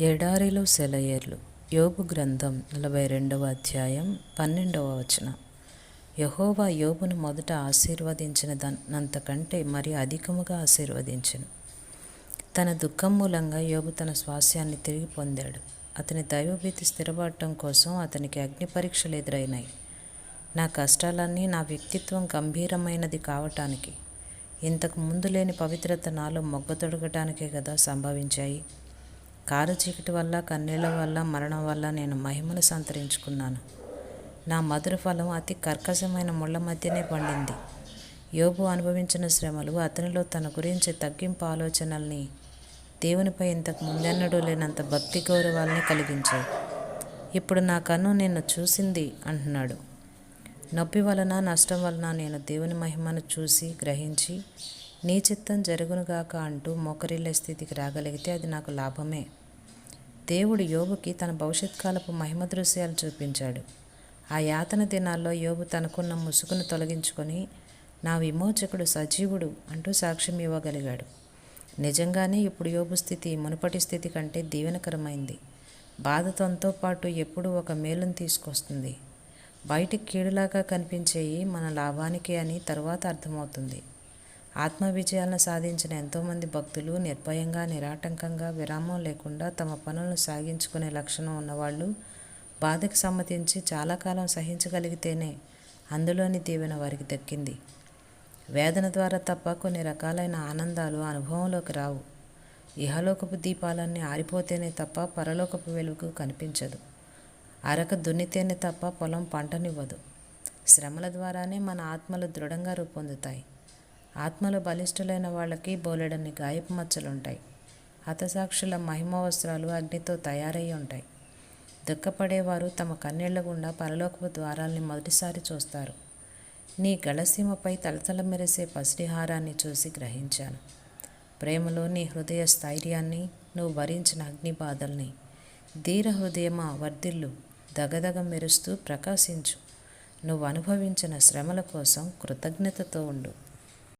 ఎడారిలో సెలయేర్లు. యోబు గ్రంథం నలభై రెండవ అధ్యాయం పన్నెండవ వచనం. యహోవా యోబును మొదట ఆశీర్వదించిన దానంతకంటే మరి అధికముగా ఆశీర్వదించను. తన దుఃఖం మూలంగా యోబు తన స్వాస్యాన్ని తిరిగి పొందాడు. అతని దైవభీతి స్థిరపడటం కోసం అతనికి అగ్ని పరీక్షలు ఎదురైనాయి. నా కష్టాలన్నీ నా వ్యక్తిత్వం గంభీరమైనది కావటానికి ఇంతకు ముందు లేని పవిత్రత నాలో మొగ్గతొడగటానికే కదా సంభవించాయి. కారు చీకటి వల్ల కన్నీళ్ళ వల్ల మరణం వల్ల నేను మహిమను సంతరించుకున్నాను. నా మధుర ఫలం అతి కర్కశమైన ముళ్ళ మధ్యనే పండింది. యోబు అనుభవించిన శ్రమలు అతనిలో తన గురించి తగ్గింపు ఆలోచనల్ని దేవునిపై ఇంతకు ముందెన్నడూ లేనంత భక్తి గౌరవాల్ని కలిగించాయి. ఇప్పుడు నా కన్ను నిన్ను చూసింది అంటున్నాడు. నొప్పి వలన నష్టం వలన నేను దేవుని మహిమను చూసి గ్రహించి నీ చిత్తం జరుగునుగాక అంటూ మోకరిల్లే స్థితికి రాగలిగితే అది నాకు లాభమే. దేవుడు యోబుకి తన భవిష్యత్ కాలపు మహిమ దృశ్యాలు చూపించాడు. ఆ యాతన దినాల్లో యోబు తనకున్న ముసుగును తొలగించుకొని నా విమోచకుడు సజీవుడు అంటూ సాక్ష్యం ఇవ్వగలిగాడు. నిజంగానే ఇప్పుడు యోబు స్థితి మునుపటి స్థితి కంటే దీవెనకరమైంది. బాధ తనతో పాటు ఎప్పుడూ ఒక మేలును తీసుకొస్తుంది. బయటికి కీడులాగా కనిపించేవి మన లాభానికే అని తరువాత అర్థమవుతుంది. ఆత్మ విజయాలను సాధించిన ఎంతోమంది భక్తులు నిర్భయంగా నిరాటంకంగా విరామం లేకుండా తమ పనులను సాగించుకునే లక్షణం ఉన్నవాళ్ళు బాధకు సమ్మతించి చాలా కాలం సహించగలిగితేనే అందులోని దీవెన వారికి దక్కింది. వేదన ద్వారా తప్ప కొన్ని రకాలైన ఆనందాలు అనుభవంలోకి రావు. ఇహలోకపు దీపాలన్నీ ఆరిపోతేనే తప్ప పరలోకపు వెలుగు కనిపించదు. అరక దున్నితేనే తప్ప పొలం పంటనివ్వదు. శ్రమల ద్వారానే మన ఆత్మలు దృఢంగా రూపొందుతాయి. ఆత్మలు బలిష్ఠులైన వాళ్ళకి బోలెడన్ని గాయపు మచ్చలుంటాయి. హతసాక్షుల మహిమ వస్త్రాలు అగ్నితో తయారై ఉంటాయి. దుఃఖపడేవారు తమ కన్నీళ్ళ గుండా పరలోకపు ద్వారాల్ని మొదటిసారి చూస్తారు. నీ గళసీమపై తలతల మెరిసే పసిడిహారాన్ని చూసి గ్రహించాను. ప్రేమలో నీ హృదయ స్థైర్యాన్ని నువ్వు భరించిన అగ్ని బాధల్ని ధీర హృదయమా వర్ధిల్లు దగదగ మెరుస్తూ ప్రకాశించు. నువ్వు అనుభవించిన శ్రమల కోసం కృతజ్ఞతతో ఉండు.